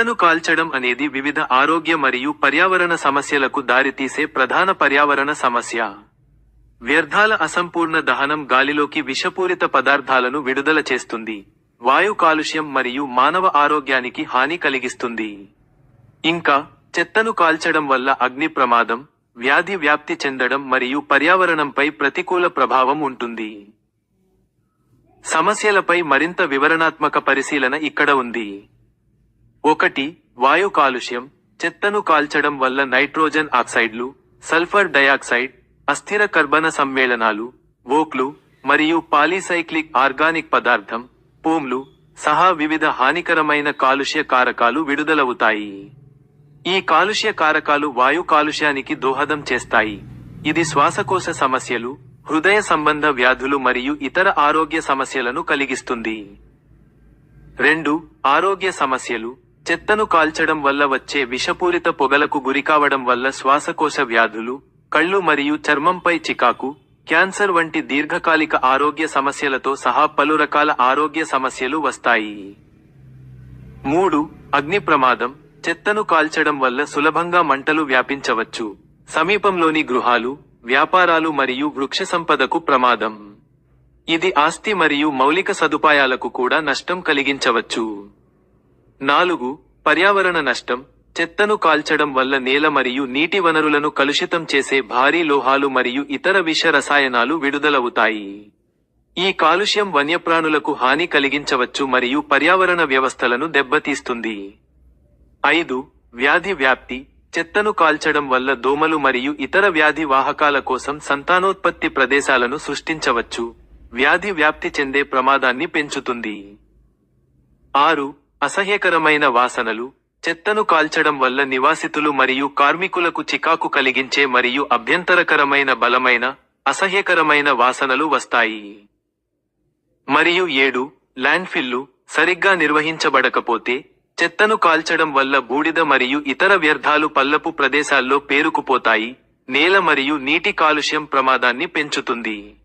చెత్తను కాల్చడం అనేది వివిధ ఆరోగ్య మరియు పర్యావరణ సమస్యలకు దారితీసే ప్రధాన పర్యావరణ సమస్య. వ్యర్థాల అసంపూర్ణ దహనం గాలిలోకి విషపూరిత పదార్థాలను విడుదల చేస్తుంది. వాయు కాలుష్యం మరియు మానవ ఆరోగ్యానికి హాని కలిగిస్తుంది. ఇంకా చెత్తను కాల్చడం వల్ల అగ్ని ప్రమాదం వ్యాధి వ్యాప్తి చెందడం మరియు పర్యావరణంపై ప్రతికూల ప్రభావం ఉంటుంది. సమస్యలపై మరింత వివరణాత్మక పరిశీలన ఇక్కడ ఉంది. ఒకటి వాయు కాలుష్యం చెత్తను కాల్చడం వల్ల నైట్రోజన్ ఆక్సైడ్లు సల్ఫర్ డయాక్సైడ్ అస్థిర కర్బన సమ్మేళనాలు ఓక్లు మరియు పాలీసైక్లిక్ ఆర్గానిక్ పదార్థం పోమ్లు సహా వివిధ హానికరమైన కాలుష్య కారకాలు విడుదలవుతాయి. ఈ కాలుష్య కారకాలు వాయు కాలుష్యానికి దోహదం చేస్తాయి. ఇది శ్వాసకోశ సమస్యలు హృదయ సంబంధ వ్యాధులు మరియు ఇతర ఆరోగ్య సమస్యలను కలిగిస్తుంది. రెండు ఆరోగ్య సమస్యలు చెత్తను కాల్చడం వల్ల వచ్చే విషపూరిత పొగలకు గురికావడం వల్ల శ్వాసకోశ వ్యాధులు కళ్ళు మరియు చర్మంపై చికాకు క్యాన్సర్ వంటి దీర్ఘకాలిక ఆరోగ్య సమస్యలతో సహా పలు రకాల ఆరోగ్య సమస్యలు వస్తాయి. మూడు అగ్ని ప్రమాదం. చెత్తను కాల్చడం వల్ల సులభంగా మంటలు వ్యాపించవచ్చు. సమీపంలోని గృహాలు వ్యాపారాలు మరియు వృక్ష సంపదకు ప్రమాదం. ఇది ఆస్తి మరియు మౌలిక సదుపాయాలకు కూడా నష్టం కలిగించవచ్చు. నాలుగు పర్యావరణ నష్టం చెత్తను కాల్చడం వల్ల నేల మరియు నీటి వనరులను కలుషితం చేసే భారీ లోహాలు మరియు ఇతర విష రసాయనాలు విడుదలవుతాయి. ఈ కాలుష్యం వన్యప్రాణులకు హాని కలిగించవచ్చు మరియు పర్యావరణ వ్యవస్థలను దెబ్బతీస్తుంది. ఐదు వ్యాధి వ్యాప్తి చెత్తను కాల్చడం వల్ల దోమలు మరియు ఇతర వ్యాధి వాహకాల కోసం సంతానోత్పత్తి ప్రదేశాలను సృష్టించవచ్చు. వ్యాధి వ్యాప్తి చెందే ప్రమాదాన్ని పెంచుతుంది. ఆరు అసహ్యకరమైన వాసనలు చెత్తను కాల్చడం వల్ల నివాసితులు మరియు కార్మికులకు చికాకు కలిగించే మరియు అభ్యంతరకరమైన బలమైన అసహ్యకరమైన వాసనలు వస్తాయి. మరియు ఏడు ల్యాండ్ఫిల్లు సరిగ్గా నిర్వహించబడకపోతే చెత్తను కాల్చడం వల్ల బూడిద మరియు ఇతర వ్యర్థాలు పల్లపు ప్రదేశాల్లో పేరుకుపోతాయి నేల మరియు నీటి కాలుష్యం ప్రమాదాన్ని పెంచుతుంది.